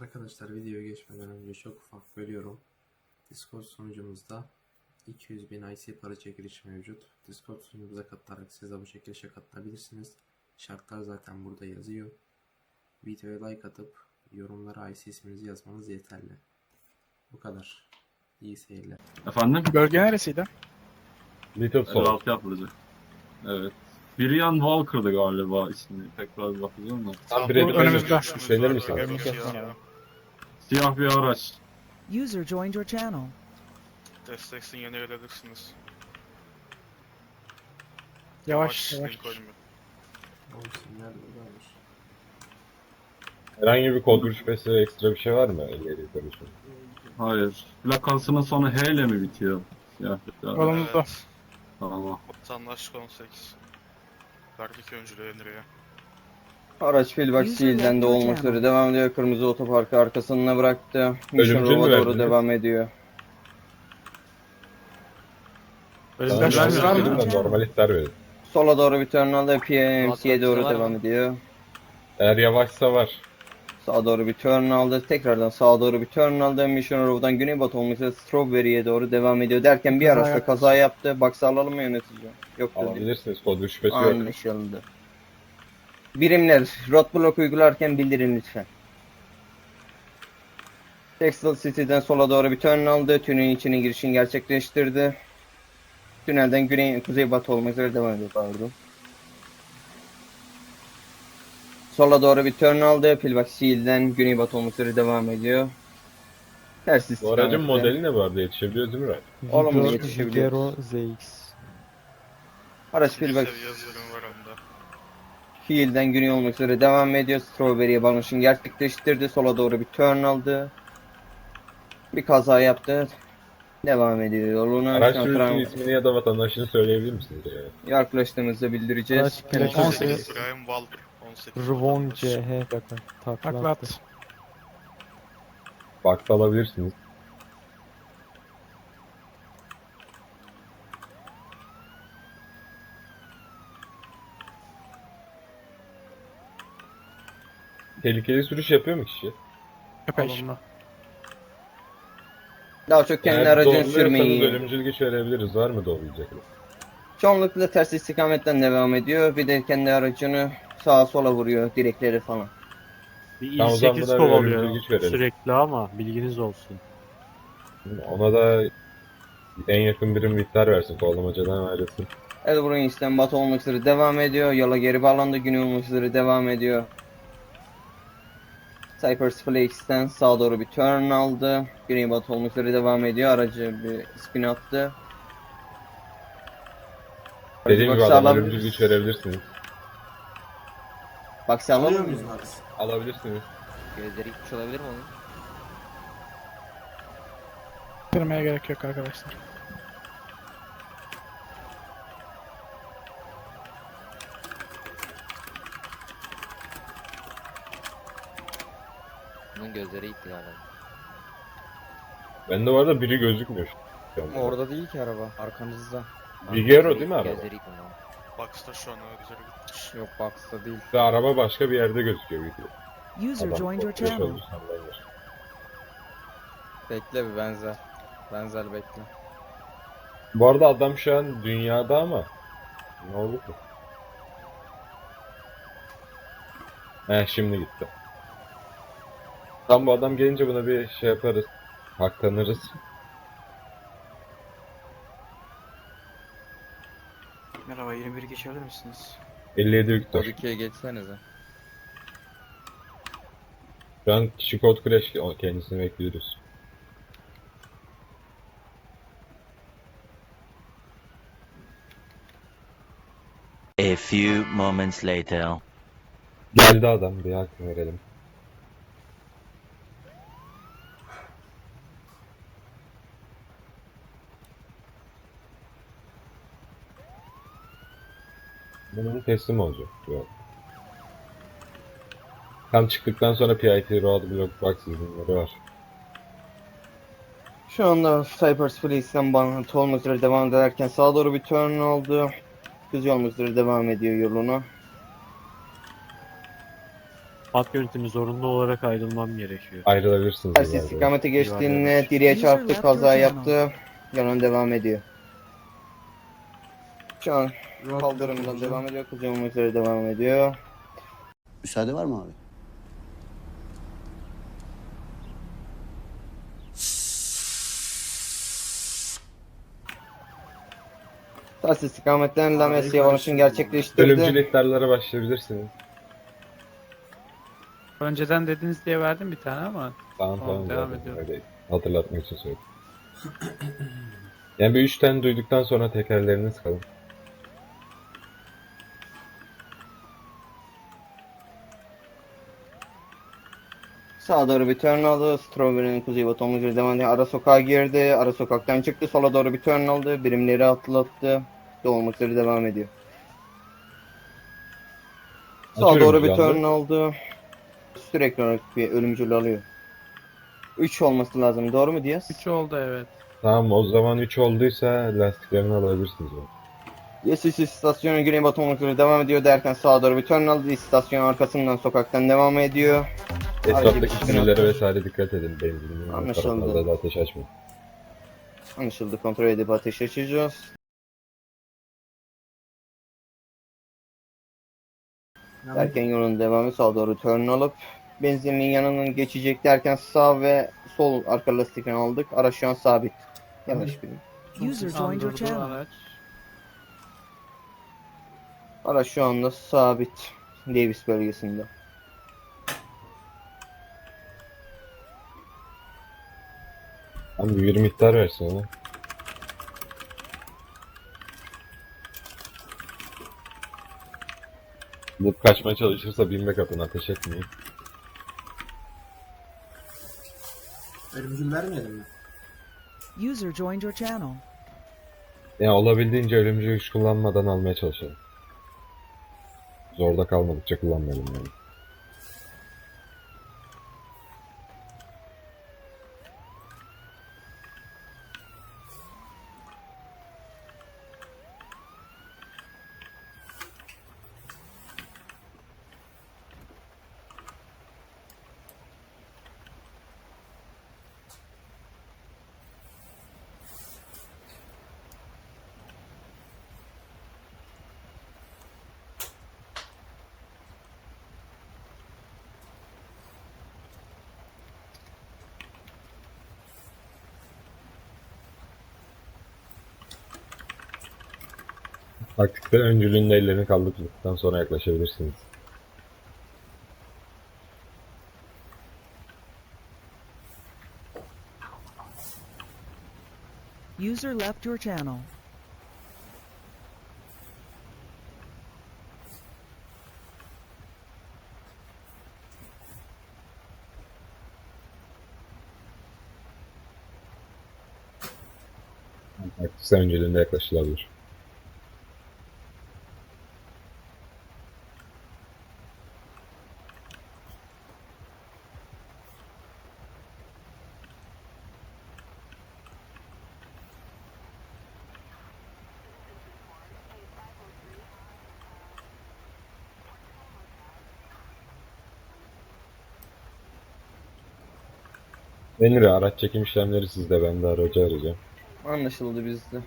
Arkadaşlar videoya geçmeden önce çok ufak bölüyorum. Discord sunucumuzda 200 bin IC para çekilişi mevcut. Discord sunucumuza katılarak siz de bu çekilişe katılabilirsiniz. Şartlar zaten burada yazıyor. Videoya like atıp yorumlara IC isminizi yazmanız yeterli. Bu kadar. İyi seyirler. Efendim? Bölge neresiydi? Little Sol. Yeraltı yapılacak. Evet. Brian Walker'dı galiba ismi. Tekrar bir bakacağım da. Bu Brad önümüzde. Üşenir misin? Önümüzde. Siyah bir araç. User joined your channel. Destek sinyali verebilirsiniz. Yavaş yavaş. Herhangi bir kod şüphesi ekstra bir şey var mı? İleri konuşun. Hayır. Plakasının sonu H ile mi bitiyor? Siyah bir araç. Tamam. Vatandaşlık 18. Verdik öncülüğü Enri'ye. Araç Filbak User Steel'den de olmak üzere devam ediyor. Kırmızı otoparkı arkasına bıraktı. Mission Ölümcül mü Road'a doğru devam ediyor. Normal ihtar verin. Sola doğru bir turn aldı. PMC'ye doğru devam ediyor. Eğer yavaşsa var. Sağa doğru bir turn aldı. Tekrardan sağa doğru bir turn aldı. Mission Road'dan güneybatı üzere Strawberry'e doğru devam ediyor. Derken bir Kaza araçta yaptı. kaza yaptı. Box'ı alalım mı yönetici? Yok dedi. Alabilirsiniz. Kod şüphesi yok. Anlaşıldı. Birimler, roadblock uygularken bildirin lütfen. Texel City'den sola doğru bir turn aldı. Tünelin içine girişini gerçekleştirdi. Tünelden güney, kuzeybatı olmak üzere devam ediyor pardon. Sola doğru bir turn aldı. Pilbak Shield'den güneybatı olmak üzere devam ediyor. Ters Bu aracın modeli ne bu arada? Yetişebiliyoruz değil mi Ray? Olumlu Vigor- yetişebiliyor. Vigero ZX. Araç Bir Pilbak seviye yazılım var onda. Field'den güney olmak üzere devam ediyor. Strawberry'e balonuşunu gerçekleştirdi. Sola doğru bir turn aldı. Bir kaza yaptı. Devam ediyor yoluna. Araç Şu an sürücünün tram- ismini ya da vatandaşını söyleyebilir misiniz? Yani? Yaklaştığımızda bildireceğiz. Araç plakası- 18. Brian Walker. 18. Rvon. CH. Takla Takla attı. at. Bakta alabilirsiniz. Tehlikeli sürüş yapıyor mu kişi? Epey. Daha çok kendi aracını sürmeyi. ölümcül güç verebiliriz. Var mı doğrulayacak? Çoğunlukla ters istikametten devam ediyor. Bir de kendi aracını sağa sola vuruyor. Direkleri falan. Bir Tamam, o zaman i8 buna bir kovalıyor verelim. sürekli ama bilginiz olsun. Ona da en yakın birim vitler versin. Kovalamacadan ayrılsın. Elbrun isten batı olmak üzere devam ediyor. Yola geri bağlandı. Güney olmak üzere devam ediyor. Cypress Flakes'ten sağa doğru bir turn aldı. Güney batı olmak üzere devam ediyor. Aracı bir spin attı. Dediğim gibi Box'ı adam alalım. ölümcül güç verebilirsiniz. Box'ı alalım Alıyor mı? muyuz Max? Alabilirsiniz. Gözleri gitmiş olabilir mi onun? Kırmaya gerek yok arkadaşlar. Bunun gözleri gitti galiba. Bende var da biri gözükmüyor. Orada değil ki araba. Arkanızda. Vigero değil mi araba? Gözleri gitti. Box'ta şu an öyle gitmiş. Yok box'ta değil. Ve araba başka bir yerde gözüküyor. Vigero. User Adam joined your channel. oldu senden yer. Bekle bir benzer. Benzer bekle. Bu arada adam şu an dünyada ama ne oldu ki? He şimdi gitti. Tam bu adam gelince buna bir şey yaparız. Haklanırız. Merhaba 21 geçebilir misiniz? 57 Victor. Kod 2'ye geçsenize. Şu an kişi kod crash o- kendisini bekliyoruz. A few moments later. Geldi adam bir hak verelim. Bunun teslim olacak. Yok. Tam çıktıktan sonra PIT Road Block Box izinleri var. Şu anda Cypress Police'den bağlantı olmak üzere devam ederken sağa doğru bir turn oldu. Düz üzere devam ediyor yoluna. Hat yönetimi zorunlu olarak ayrılmam gerekiyor. Ayrılabilirsiniz. Ters ileride. istikamete geçtiğinde direğe çarptı, kaza yaptı. Yoluna devam ediyor. Şu an kaldırımdan devam ediyor, kuzey devam ediyor. Müsaade var mı abi? Ters istikametten Lames yavanışını gerçekleştirdi. Ölümcül ihtarlara başlayabilirsiniz. Önceden dediniz diye verdim bir tane ama Tamam Tamam, devam zaten ediyorum. öyle Hatırlatmak için söyledim. Yani bir üç tane duyduktan sonra tekerleriniz kalın. Sağa doğru bir turn aldı. Strawberry'nin kuzey batı olmak üzere devam ediyor. Ara sokağa girdi. Ara sokaktan çıktı. Sola doğru bir turn aldı. Birimleri atlattı. Doğu olmak üzere devam ediyor. Sağa Atıyorum doğru bir bir anda. turn aldı. Sürekli olarak bir ölümcül alıyor. 3 olması lazım. Doğru mu Diaz? 3 oldu evet. Tamam o zaman 3 olduysa lastiklerini alabilirsiniz. yani. Yes, yes, istasyonun güney batı olmak üzere devam ediyor derken sağa doğru bir turn aldı. İstasyon arkasından sokaktan devam ediyor. Etraftaki sinirlere vesaire dikkat edin. Benzinli Anlaşıldı. da ateş açmayın. Anlaşıldı. Kontrol edip ateş açacağız. Derken yolun devamı sağa doğru turn alıp benzinliğin yanından geçecek derken sağ ve sol arka lastikini aldık. Araç şu an sabit. Yavaş bir. User joined your channel. Araç şu anda sabit. Davis bölgesinde. Abi bir 20 ihtar versin ona. Bu kaçmaya çalışırsa binme kapına ateş etmeyin. Ölümcül vermeyelim mi? User joined your channel. Yani olabildiğince ölümcül güç kullanmadan almaya çalışalım. Zorda kalmadıkça kullanmayalım yani. Taktikte öncülüğün ellerini kaldırdıktan sonra yaklaşabilirsiniz. User left your channel. Taktikte öncülüğünde yaklaşılabilir. Emre araç çekim işlemleri sizde ben de aracı arayacağım. Anlaşıldı bizde.